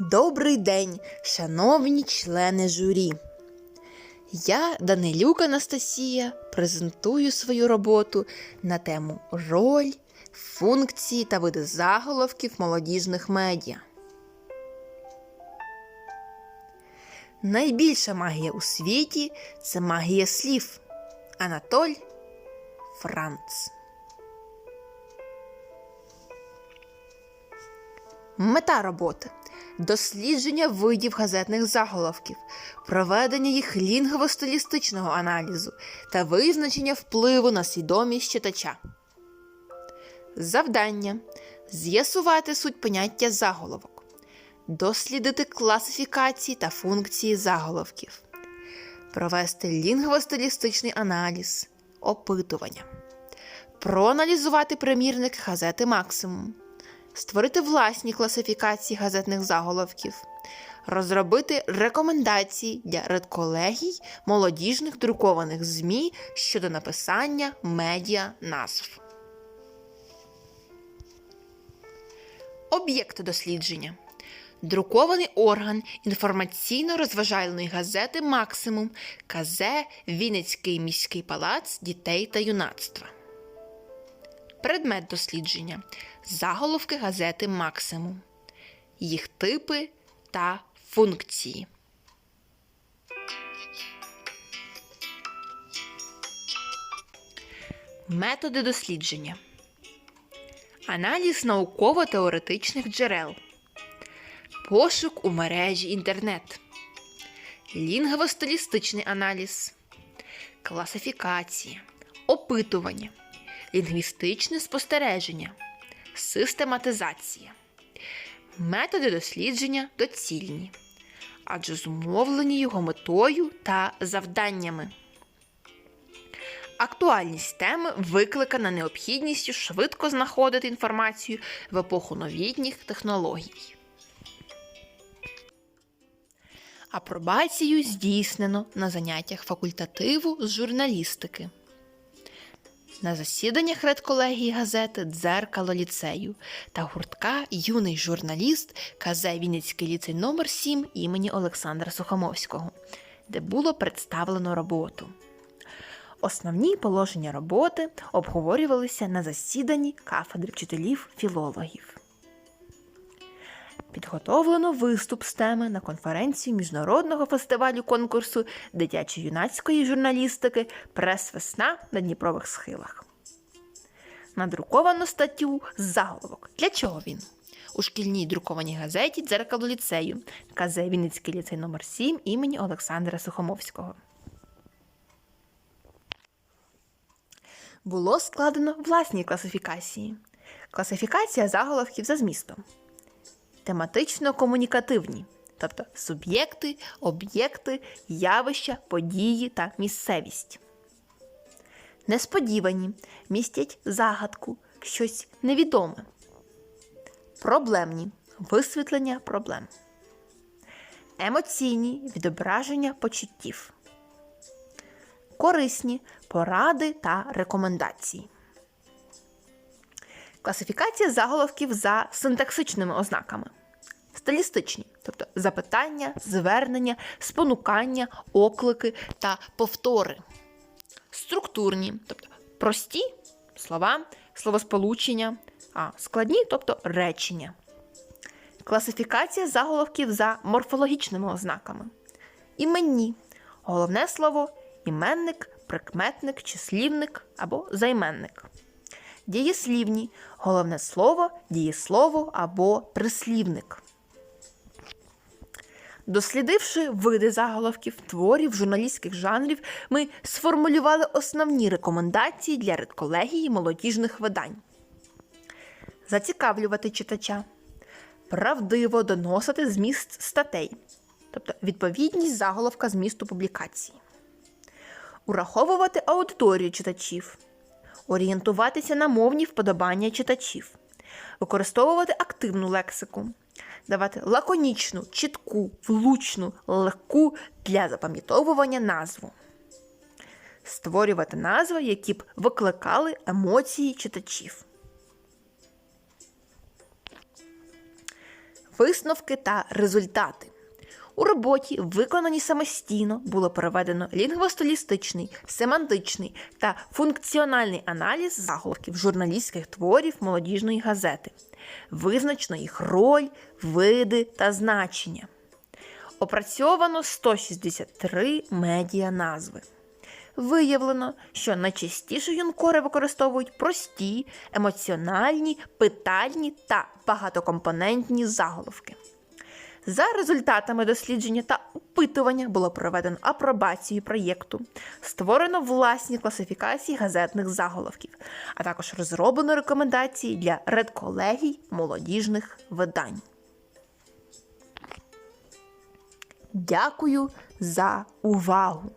Добрий день, шановні члени журі. Я, Данилюк Анастасія, презентую свою роботу на тему роль, функції та види заголовків молодіжних медіа. Найбільша магія у світі це магія слів. Анатоль Франц. Мета роботи дослідження видів газетних заголовків, проведення їх лінгвостилістичного аналізу та визначення впливу на свідомість читача. Завдання з'ясувати суть поняття заголовок, дослідити класифікації та функції заголовків, провести лінгвостилістичний аналіз, опитування, проаналізувати примірник газети Максимум створити власні класифікації газетних заголовків, розробити рекомендації для редколегій молодіжних друкованих ЗМІ щодо написання медіа назв. Об'єкти дослідження. Друкований орган інформаційно-розважальної газети Максимум КЗ Вінницький міський палац дітей та юнацтва. Предмет дослідження заголовки газети Максимум, їх типи та функції. Методи дослідження. Аналіз науково-теоретичних джерел. Пошук у мережі інтернет. Лінгвостилістичний аналіз. Класифікація. Опитування. Лінгвістичне спостереження систематизація. Методи дослідження доцільні, адже зумовлені його метою та завданнями. Актуальність теми викликана необхідністю швидко знаходити інформацію в епоху новітніх технологій. Апробацію здійснено на заняттях факультативу з журналістики на засіданнях редколегії газети Дзеркало ліцею та гуртка Юний журналіст КЗ Вінницький ліцей номер 7 імені Олександра Сухомовського, де було представлено роботу. Основні положення роботи обговорювалися на засіданні кафедри вчителів філологів. Підготовлено виступ з теми на конференцію міжнародного фестивалю конкурсу дитячо-юнацької журналістики Прес-весна на Дніпрових схилах. Надруковано статтю заголовок. Для чого він? У шкільній друкованій газеті Дзеркало ліцею КЗ Вінницький ліцей номер 7 імені Олександра Сухомовського. Було складено власні класифікації. Класифікація заголовків за змістом тематично-комунікативні, тобто суб'єкти, об'єкти, явища, події та місцевість. Несподівані містять загадку, щось невідоме. Проблемні висвітлення проблем. Емоційні відображення почуттів. Корисні поради та рекомендації. Класифікація заголовків за синтаксичними ознаками. Стилістичні, тобто запитання, звернення, спонукання, оклики та повтори. Структурні, тобто прості слова, словосполучення, а складні, тобто речення. Класифікація заголовків за морфологічними ознаками. Іменні. Головне слово іменник, прикметник, числівник або займенник. Дієслівні головне слово, дієслово або прислівник. Дослідивши види заголовків творів журналістських жанрів, ми сформулювали основні рекомендації для редколегії молодіжних видань. Зацікавлювати читача, правдиво доносити зміст статей, тобто відповідність заголовка змісту публікації, ураховувати аудиторію читачів орієнтуватися на мовні вподобання читачів, використовувати активну лексику, давати лаконічну, чітку, влучну, легку для запам'ятовування назву, створювати назви, які б викликали емоції читачів. Висновки та результати. У роботі, виконаній самостійно, було проведено лінгвостилістичний, семантичний та функціональний аналіз заголовків журналістських творів молодіжної газети, визначено їх роль, види та значення. Опрацьовано 163 медіа назви. Виявлено, що найчастіше юнкори використовують прості, емоціональні, питальні та багатокомпонентні заголовки. За результатами дослідження та опитування було проведено апробацію проєкту, створено власні класифікації газетних заголовків, а також розроблено рекомендації для редколегій молодіжних видань. Дякую за увагу!